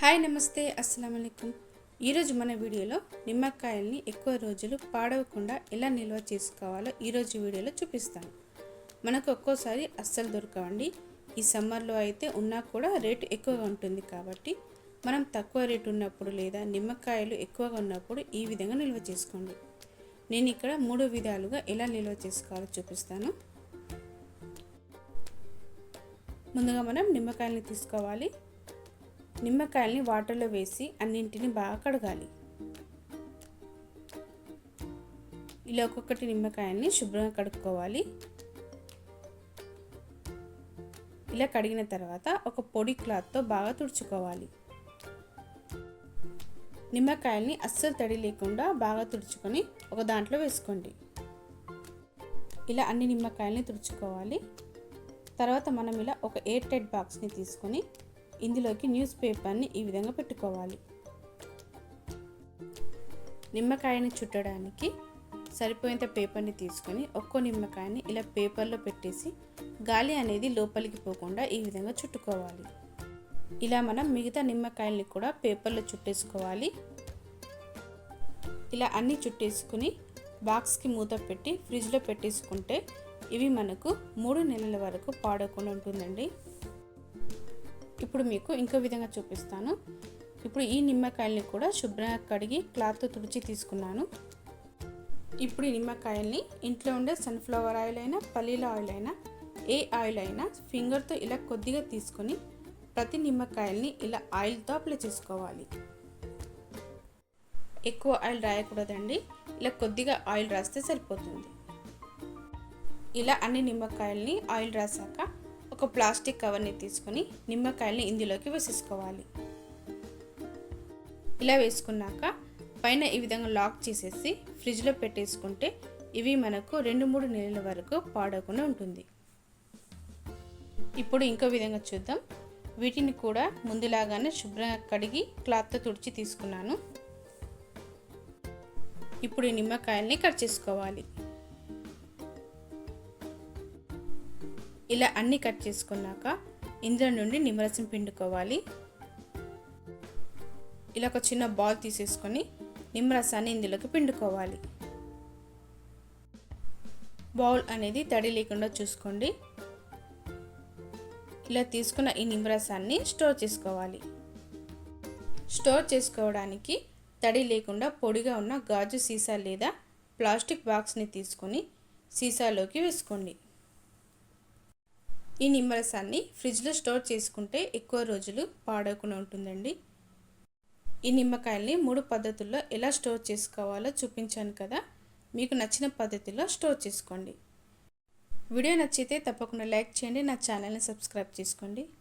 Hi నమస్తే అస్సలం అయికం ఈరోజు మన వీడియోలో నిమ్మకాయల్ని ఎక్కువ రోజులు పాడవకుండా ఎలా నిల్వ చేసుకోవాలో ఈరోజు వీడియోలో చూపిస్తాను. మనకు ఒక్కోసారి అస్సలు దొరకవండి. ఈ సమ్మర్లో అయితే ఉన్నా కూడా రేటు ఎక్కువగా ఉంటుంది కాబట్టి మనం తక్కువ రేటు ఉన్నప్పుడు లేదా నిమ్మకాయలు ఎక్కువగా ఉన్నప్పుడు ఈ విధంగా నిల్వ చేసుకోండి. నేను ఇక్కడ మూడు విధాలుగా ఎలా నిల్వ చేసుకోవాలో చూపిస్తాను. ముందుగా మనం నిమ్మకాయల్ని తీసుకోవాలి. నిమ్మకాయల్ని వాటర్లో వేసి అన్నింటిని బాగా కడగాలి. ఇలా ఒక్కొక్కటి నిమ్మకాయల్ని శుభ్రంగా కడుక్కోవాలి. ఇలా కడిగిన తర్వాత ఒక పొడి క్లాత్తో బాగా తుడుచుకోవాలి. నిమ్మకాయల్ని అస్సలు తడి లేకుండా బాగా తుడుచుకొని ఒక దాంట్లో వేసుకోండి. ఇలా అన్ని నిమ్మకాయల్ని తుడుచుకోవాలి. తర్వాత మనం ఇలా ఒక ఎయిర్ టైట్ బాక్స్ని తీసుకొని ఇందులోకి న్యూస్ పేపర్ని ఈ విధంగా పెట్టుకోవాలి. నిమ్మకాయని చుట్టడానికి సరిపోయేంత పేపర్ని తీసుకొని ఒక్కో నిమ్మకాయని ఇలా పేపర్లో పెట్టేసి గాలి అనేది లోపలికి పోకుండా ఈ విధంగా చుట్టుకోవాలి. ఇలా మనం మిగతా నిమ్మకాయల్ని కూడా పేపర్లో చుట్టేసుకోవాలి. ఇలా అన్నీ చుట్టేసుకుని బాక్స్కి మూత పెట్టి ఫ్రిడ్జ్లో పెట్టేసుకుంటే ఇవి మనకు మూడు నెలల వరకు పాడకుండా ఉంటుందండి. ఇప్పుడు మీకు ఇంకో విధంగా చూపిస్తాను. ఇప్పుడు ఈ నిమ్మకాయల్ని కూడా శుభ్రంగా కడిగి క్లాత్తో తుడిచి తీసుకున్నాను. ఇప్పుడు ఈ నిమ్మకాయల్ని ఇంట్లో ఉండే సన్ఫ్లవర్ ఆయిల్ అయినా పల్లీల ఆయిల్ అయినా ఏ ఆయిల్ అయినా ఫింగర్తో ఇలా కొద్దిగా తీసుకొని ప్రతి నిమ్మకాయల్ని ఇలా ఆయిల్తో అప్లై చేసుకోవాలి. ఎక్కువ ఆయిల్ రాయకూడదండి. ఇలా కొద్దిగా ఆయిల్ రాస్తే సరిపోతుంది. ఇలా అన్ని నిమ్మకాయల్ని ఆయిల్ రాసాక ఒక ప్లాస్టిక్ కవర్ని తీసుకొని నిమ్మకాయల్ని ఇందులోకి వేసేసుకోవాలి. ఇలా వేసుకున్నాక పైన ఈ విధంగా లాక్ చేసేసి ఫ్రిడ్జ్లో పెట్టేసుకుంటే ఇవి మనకు రెండు మూడు నెలల వరకు పాడకుండా ఉంటుంది. ఇప్పుడు ఇంకో విధంగా చూద్దాం. వీటిని కూడా ముందులాగానే శుభ్రంగా కడిగి క్లాత్తో తుడిచి తీసుకున్నాను. ఇప్పుడు నిమ్మకాయల్ని కట్ చేసుకోవాలి. ఇలా అన్నీ కట్ చేసుకున్నాక ఇందులో నుండి నిమ్మరసం పిండుకోవాలి. ఇలా ఒక చిన్న బాల్ తీసేసుకొని నిమ్మరసాన్ని ఇందులోకి పిండుకోవాలి. బౌల్ అనేది తడి లేకుండా చూసుకోండి. ఇలా తీసుకున్న ఈ నిమ్మరసాన్ని స్టోర్ చేసుకోవాలి. స్టోర్ చేసుకోవడానికి తడి లేకుండా పొడిగా ఉన్న గాజు సీసా లేదా ప్లాస్టిక్ బాక్స్ని తీసుకొని సీసాలోకి వేసుకోండి. ఈ నిమ్మరసాన్ని ఫ్రిడ్జ్లో స్టోర్ చేసుకుంటే ఎక్కువ రోజులు పాడకుండా ఉంటుందండి. ఈ నిమ్మకాయల్ని మూడు పద్ధతుల్లో ఎలా స్టోర్ చేసుకోవాలో చూపించాను కదా మీకు నచ్చిన పద్ధతిలో స్టోర్ చేసుకోండి. వీడియో నచ్చితే తప్పకుండా లైక్ చేయండి నా ఛానల్ని సబ్స్క్రైబ్ చేసుకోండి.